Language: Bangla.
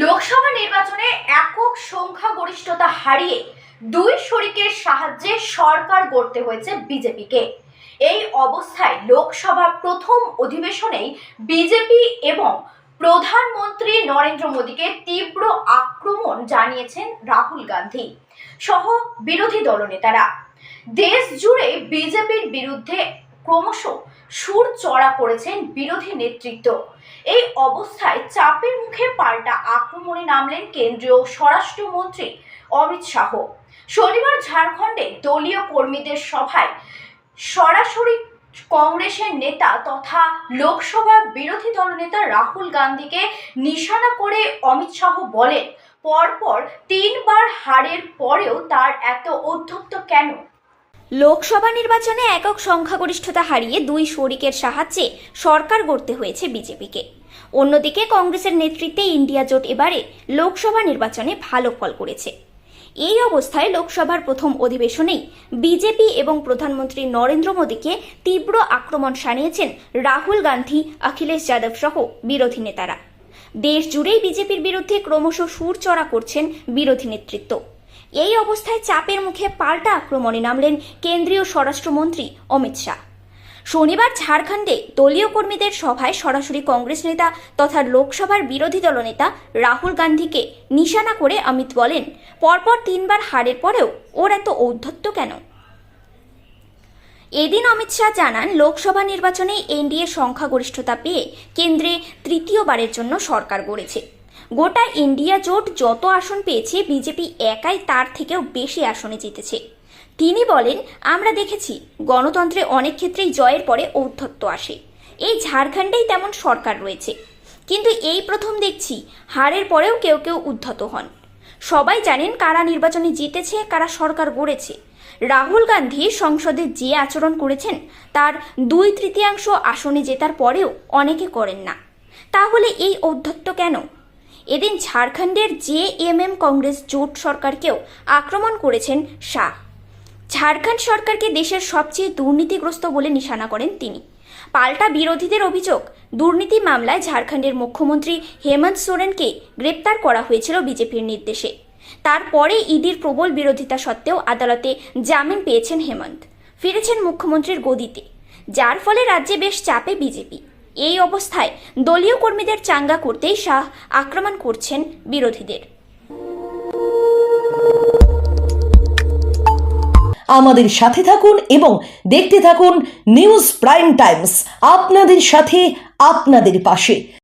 লোকসভা নির্বাচনে একক সংখ্যাগরিষ্ঠতা হারিয়ে দুই শরিকের সাহায্যে সরকার গড়তে হয়েছে বিজেপিকে। এই অবস্থায় লোকসভা প্রথম অধিবেশনেই বিজেপি এবং প্রধানমন্ত্রী নরেন্দ্র মোদীকে তীব্র আক্রমণ জানিয়েছেন রাহুল গান্ধী সহ বিরোধী দলনেতারা। দেশ জুড়ে বিজেপির বিরুদ্ধে ক্রমশ সুর চড়া করেছেন বিরোধী নেতৃত্ব। এই অবস্থায় চাপের মুখে পাল্টা আক্রমণে নামলেন কেন্দ্রীয় স্বরাষ্ট্রমন্ত্রী অমিত শাহ। শনিবার ঝাড়খণ্ডে দলীয় কর্মীদের সভায় সরাসরি কংগ্রেসের নেতা তথা লোকসভা বিরোধী দলনেতা রাহুল গান্ধীকে নিশানা করে অমিত শাহ বলেন, পরপর তিনবার হারের পরেও তার এত ঔদ্ধত্য কেন? লোকসভা নির্বাচনে একক সংখ্যাগরিষ্ঠতা হারিয়ে দুই শরিকের সাহায্যে সরকার গড়তে হয়েছে বিজেপিকে। অন্যদিকে কংগ্রেসের নেতৃত্বে ইন্ডিয়া জোট এবারে লোকসভা নির্বাচনে ভালো ফল করেছে। এই অবস্থায় লোকসভার প্রথম অধিবেশনেই বিজেপি এবং প্রধানমন্ত্রী নরেন্দ্র মোদীকে তীব্র আক্রমণ সানিয়েছেন রাহুল গান্ধী, অখিলেশ যাদব সহ বিরোধী নেতারা। দেশ জুড়েই বিজেপির বিরুদ্ধে ক্রমশ সুর চড়া করছেন বিরোধী নেতৃত্ব। এই অবস্থায় চাপের মুখে পাল্টা আক্রমণে নামলেন কেন্দ্রীয় স্বরাষ্ট্রমন্ত্রী অমিত শাহ। শনিবার ঝাড়খণ্ডে দলীয় কর্মীদের সভায় সরাসরি কংগ্রেস নেতা তথা লোকসভার বিরোধী দলনেতা রাহুল গান্ধীকে নিশানা করে অমিত বলেন, পরপর তিনবার হারের পরেও ওর এত ঔদ্ধত্য কেন? এদিন অমিত শাহ জানান, লোকসভা নির্বাচনে এনডিএ সংখ্যাগরিষ্ঠতা পেয়ে কেন্দ্রে তৃতীয়বারের জন্য সরকার গড়েছে। গোটা ইন্ডিয়া জোট যত আসন পেয়েছে, বিজেপি একাই তার থেকেও বেশি আসনে জিতেছে। তিনি বলেন, আমরা দেখেছি, গণতন্ত্রে অনেক ক্ষেত্রেই জয়ের পরে ঔদ্ধত্য আসে। এই ঝাড়খণ্ডেই তেমন সরকার রয়েছে। কিন্তু এই প্রথম দেখছি, হারের পরেও কেউ কেউ উদ্ধত হন। সবাই জানেন কারা নির্বাচনে জিতেছে, কারা সরকার গড়েছে। রাহুল গান্ধী সংসদে যে আচরণ করেছেন, তার দুই তৃতীয়াংশ আসনে জেতার পরেও অনেকে করেন না। তাহলে এই ঔদ্ধত্য কেন? এদিন ঝাড়খণ্ডের জে এম এম কংগ্রেস জোট সরকারকেও আক্রমণ করেছেন শাহ। ঝাড়খণ্ড সরকারকে দেশের সবচেয়ে দুর্নীতিগ্রস্ত বলে নিশানা করেন তিনি। পাল্টা বিরোধীদের অভিযোগ, দুর্নীতি মামলায় ঝাড়খণ্ডের মুখ্যমন্ত্রী হেমন্ত সোরেনকে গ্রেপ্তার করা হয়েছিল বিজেপির নির্দেশে। তারপরে ইডির প্রবল বিরোধিতা সত্ত্বেও আদালতে জামিন পেয়েছেন হেমন্ত। ফিরেছেন মুখ্যমন্ত্রীর গদিতে, যার ফলে রাজ্যে বেশ চাপে বিজেপি। এই অবস্থায় দলীয় কর্মীদের চাঙ্গা করতেই শাহ আক্রমণ করছেন বিরোধীদের। আমাদের সাথে থাকুন এবং দেখতে থাকুন নিউজ প্রাইম টাইমস। আপনাদের সাথে, আপনাদের পাশে।